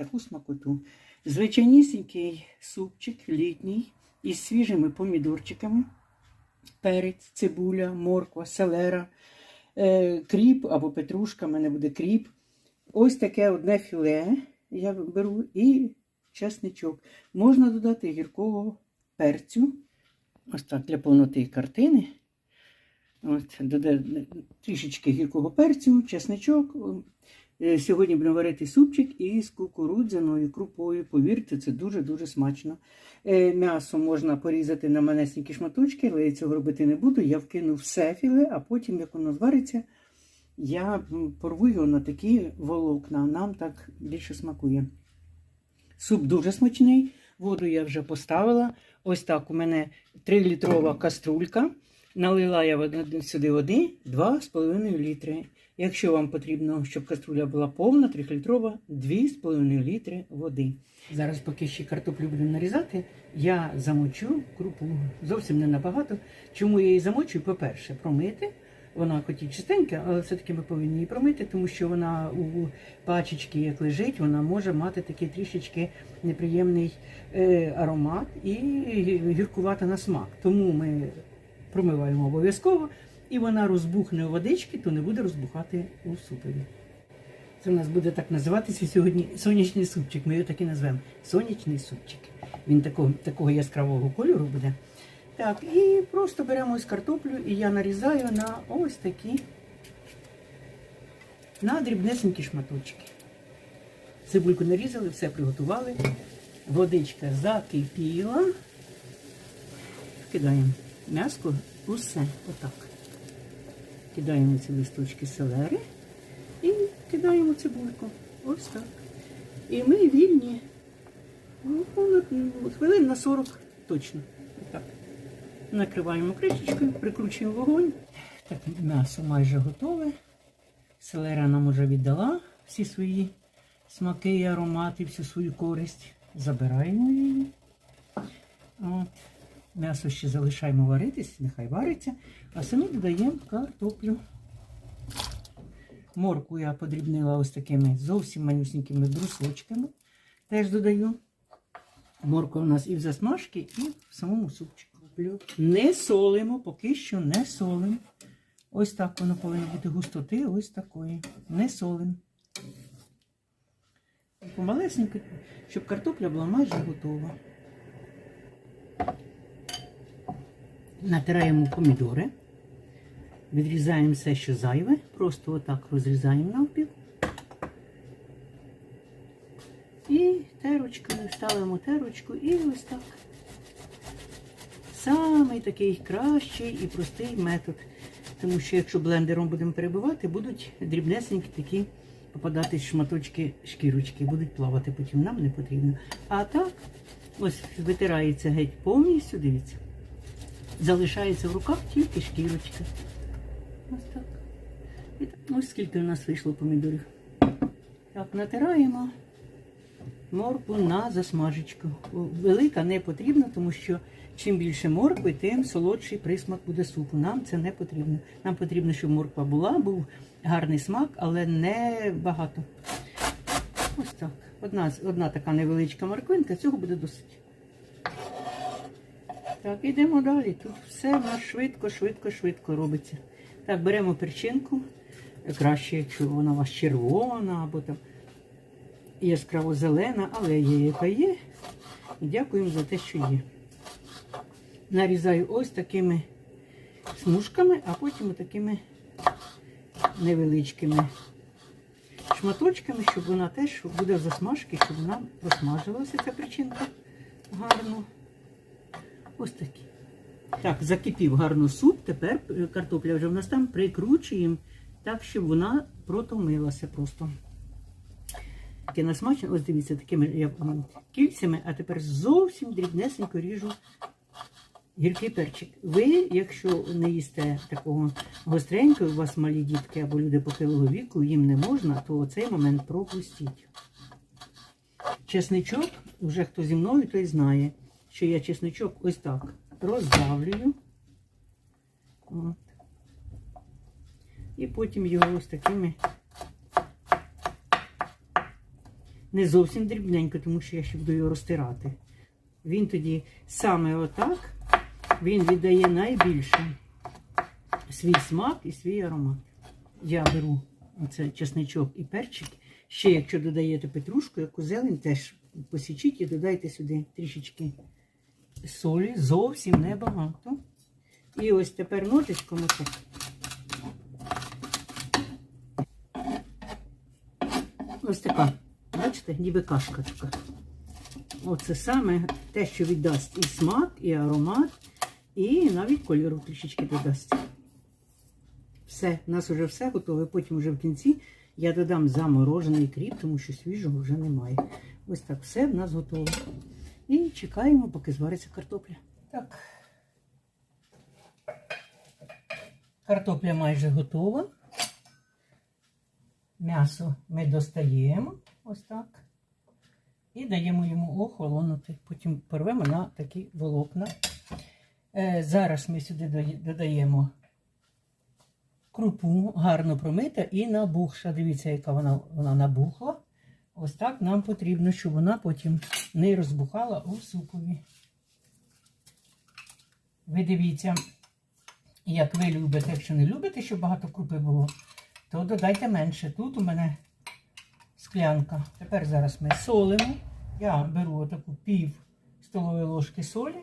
таку смакоту. Звичайнісінький супчик літній із свіжими помідорчиками, перець, цибуля, морква, селера, е, кріп або петрушка, в мене буде кріп. Ось таке одне філе я беру і чесничок. Можна додати гіркого перцю. Ось так для повноти картини. От, трішечки гіркого перцю, чесничок. Е, Сьогодні будемо варити супчик із кукурудзяною крупою. Повірте, це дуже-дуже смачно. Е, М'ясо можна порізати на манесенькі шматочки, але я цього робити не буду. Я вкину все філе, а потім, як воно звариться, я порву його на такі волокна. Нам так більше смакує. Суп дуже смачний. Воду я вже поставила. Ось так у мене 3-літрова каструлька. Налила я сюди води 2,5 літри. Якщо вам потрібно, щоб каструля була повна, 3-літрова, 2,5 літри води. Зараз, поки ще картоплю будемо нарізати, я замочу крупу зовсім не набагато. Чому я її замочую? По-перше, промити. Вона хоч і чистенька, але все-таки ми повинні її промити, тому що вона у пачечці, як лежить, вона може мати такий трішечки неприємний е, аромат і гіркувати на смак. Тому ми промиваємо обов'язково, і вона розбухне у водички, то не буде розбухати у супові. Це у нас буде так називатися сьогодні сонячний супчик. Ми його так і назвемо сонячний супчик. Він такого, такого яскравого кольору буде. Так, і просто беремо ось картоплю, і я нарізаю на ось такі на дрібнесенькі шматочки. Цибульку нарізали, все приготували. Водичка закипіла. Кидаємо м'яско, усе отак. Кидаємо ці листочки селери і кидаємо цибульку. Ось так. І ми вільні ну, ну, хвилин на 40 точно. Отак. Накриваємо кришечкою, прикручуємо вогонь. Так, м'ясо майже готове. Селера нам уже віддала всі свої смаки і аромати, всю свою користь. Забираємо її. От. М'ясо ще залишаємо варитись, нехай вариться, а самі додаємо картоплю. Морку я подрібнила ось такими зовсім манюсенькими брусочками. Теж додаю. Морква у нас і в засмажки, і в самому супчику. Не солимо, поки що не солимо. Ось так воно повинно бути густоти, ось такої. Не солимо. Помалесенько, щоб картопля була майже готова. Натираємо помідори. Відрізаємо все, що зайве. Просто отак розрізаємо навпіл. І терочкою ставимо терочку і ось так. Самий такий кращий і простий метод. Тому що якщо блендером будемо перебивати, будуть дрібнесенькі такі попадати шматочки шкірочки, будуть плавати, потім нам не потрібно. А так, ось витирається геть повністю, дивіться. Залишається в руках тільки шкірочка. Ось так. І так, Ось скільки у нас вийшло помідорів. Так, натираємо моркву на засмажечку. Велика не потрібна, тому що чим більше моркви, тим солодший присмак буде супу. Нам це не потрібно. Нам потрібно, щоб морква була, був гарний смак, але не багато. Ось так. Одна, одна така невеличка морквинка, цього буде досить. Так, йдемо далі. Тут все в нас швидко, швидко, швидко робиться. Так, беремо перчинку. Краще, якщо вона у вас червона або там яскраво зелена, але є, яка є. Дякуємо за те, що є. Нарізаю ось такими смужками, а потім такими невеличкими шматочками, щоб вона теж буде засмажки, щоб вона просмажилася ця причинка гарно. Ось такі. Так, закипів гарно суп. Тепер е, картопля вже в нас там прикручуємо так, щоб вона протомилася просто. Таке насмачне, ось дивіться, такими я, кільцями, а тепер зовсім дрібнесенько ріжу гіркий перчик. Ви, якщо не їсте такого гостренького, у вас малі дітки або люди похилого віку, їм не можна, то цей момент пропустіть. Чесничок, вже хто зі мною, той знає, що я чесничок ось так роздавлюю. От. І потім його ось такими Не зовсім дрібненько, тому що я ще буду його розтирати. Він тоді саме отак він віддає найбільше свій смак і свій аромат. Я беру оце чесничок і перчик. Ще, якщо додаєте петрушку, яку зелень, теж посічіть і додайте сюди трішечки солі, зовсім небагато. І ось тепер ножичком отак. Ось така, бачите, ніби кашка така. Оце саме те, що віддасть і смак, і аромат, і навіть кольору трішечки додасть. Все, у нас вже все готове. Потім вже в кінці я додам заморожений кріп, тому що свіжого вже немає. Ось так все в нас готове. І чекаємо, поки звариться картопля. Так. Картопля майже готова. М'ясо ми достаємо ось так. І даємо йому охолонути. Потім порвемо на такі волокна. Е, зараз ми сюди додаємо крупу, гарно промита і набухша. Дивіться, яка вона, вона набухла. Ось так нам потрібно, щоб вона потім не розбухала у супові. Ви дивіться, як ви любите, якщо не любите, щоб багато крупи було, то додайте менше. Тут у мене склянка. Тепер зараз ми солимо. Я беру отаку пів столової ложки солі.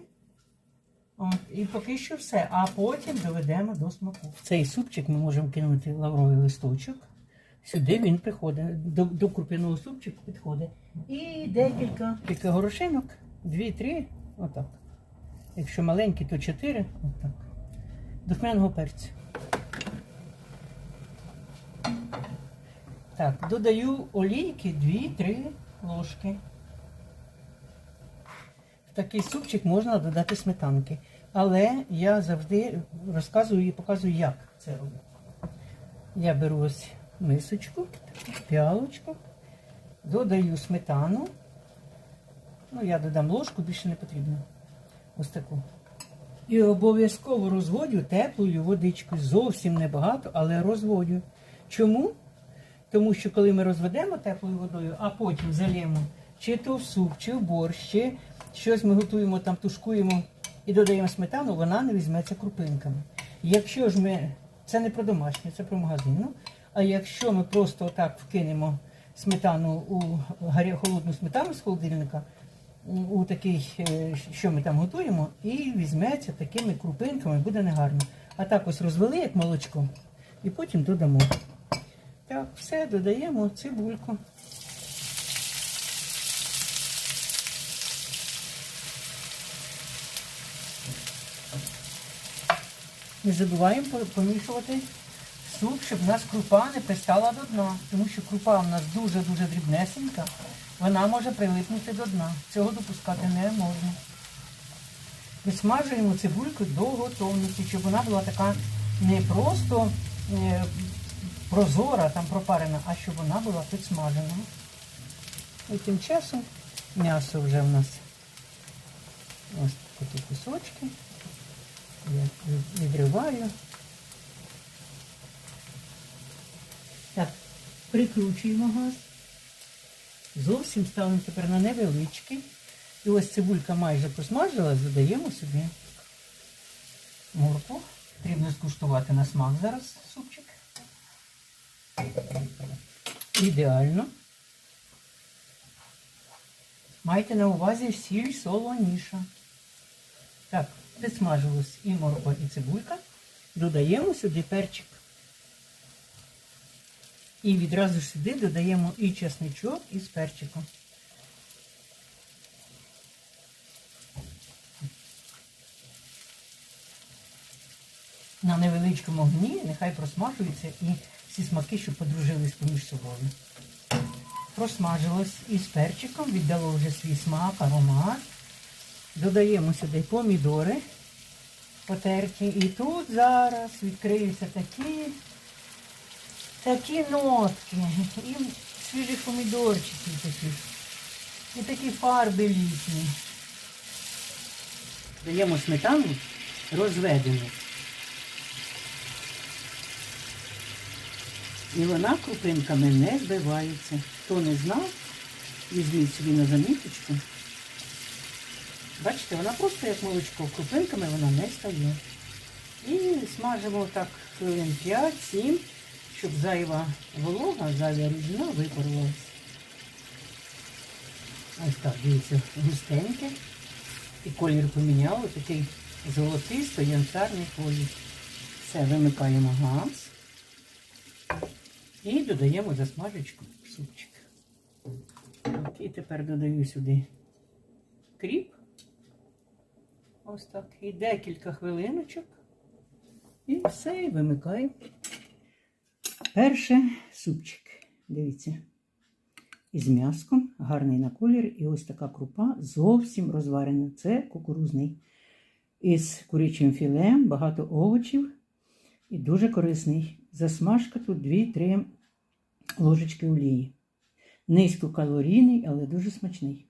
От, і поки що все. А потім доведемо до смаку. Цей супчик ми можемо кинути лавровий листочок. Сюди він приходить, до, до крупяного супчику підходить. І декілька кілька горошинок, дві-три, отак. Якщо маленькі, то чотири, отак. Духмяного перцю. Так, додаю олійки 2-3 ложки. В такий супчик можна додати сметанки. Але я завжди розказую і показую, як це робити. Я беру ось мисочку, піалочку, додаю сметану. Ну, я додам ложку, більше не потрібно. Ось таку. І обов'язково розводю теплою водичкою. Зовсім небагато, але розводю. Чому? Тому що коли ми розведемо теплою водою, а потім зальємо чи то в суп, чи в борщ, чи щось ми готуємо, там тушкуємо і додаємо сметану, вона не візьметься крупинками. Якщо ж ми, це не про домашнє, це про магазинну, а якщо ми просто отак вкинемо сметану у холодну сметану з холодильника, у такий, е, що ми там готуємо, і візьметься такими крупинками, буде негарно. А так ось розвели, як молочко, і потім додамо. Так, все, додаємо цибульку. Не забуваємо помішувати суп, щоб у нас крупа не пристала до дна. Тому що крупа у нас дуже-дуже дрібнесенька, вона може прилипнути до дна. Цього допускати не можна. Висмажуємо цибульку до готовності, щоб вона була така не просто е, прозора, там пропарена, а щоб вона була підсмажена. І тим часом м'ясо вже в нас ось такі кусочки. Я відриваю. Так, прикручуємо газ. Зовсім ставимо тепер на невеличкий. І ось цибулька майже посмажилась, додаємо сюди моркву. Потрібно скуштувати на смак зараз супчик. Ідеально. Майте на увазі сіль солоніша. Так, підсмажилась і морква, і цибулька. Додаємо сюди перчик. І відразу ж сюди додаємо і чесничок, і з перчиком. На невеличкому огні нехай просмажується і всі смаки, щоб подружились поміж собою. Просмажилось із перчиком, віддало вже свій смак, аромат. Додаємо сюди помідори потерті. І тут зараз відкриються такі, такі нотки. І свіжих помідорчиків такі. І такі фарби літні. Даємо сметану розведену. І вона крупинками не збивається. Хто не знав, Візьміть собі на заміточку. Бачите, вона просто як молочко, крупинками вона не стає. І смажимо так хвилин 5-7, щоб зайва волога, зайва рідина випарувалася. Ось так, дивіться, густеньке. І колір поміняло, такий золотисто янтарний колір. Все, вимикаємо газ і додаємо засмажечку в супчик. Так, і тепер додаю сюди кріп. Ось так. І декілька хвилиночок. І все, і вимикаю. Перше супчик. Дивіться. Із м'яском, гарний на колір. І ось така крупа зовсім розварена. Це кукурузний. Із курячим філе, багато овочів і дуже корисний. Засмажка тут 2-3 ложечки олії. Низькокалорійний, але дуже смачний.